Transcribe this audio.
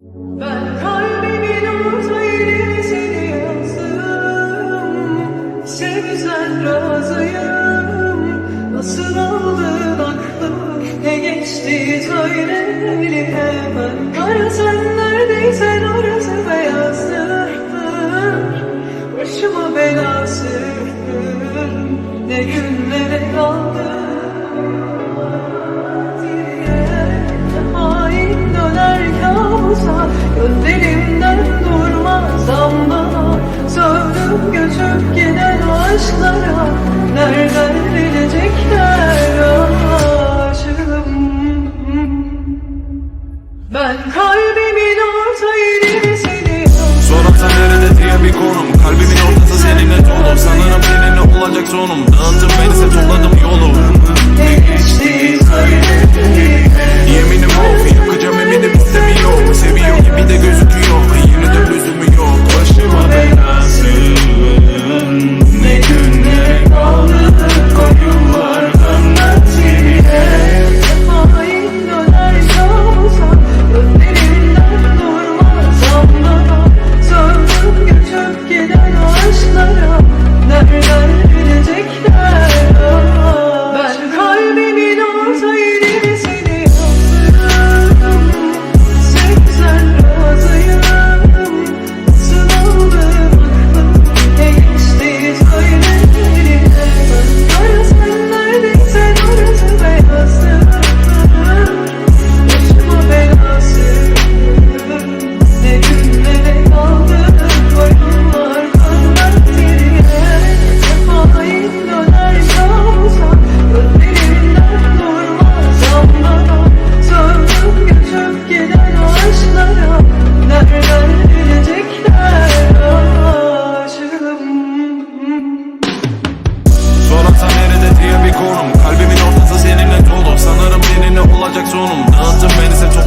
Ben kalbimin orta yerine seni yazdım. Sevsen razıyım. Nasıl aldın aklımı Ne geçti söyle hemen. Kara sen neredeysen orası beyazdır Başıma belasıdır Ne günlere Ben kalbimin orta yeri seni Sorarsan nerede diye bir konum. Kalbimin ortası seninle dolu. Sanırım seninle olacak sonum. Dağıttın beni sen topladım diye bir konum. Kalbimin ortası seninle dolu. Sanırım seninle olacak sonum. Dağıttın beni sen çok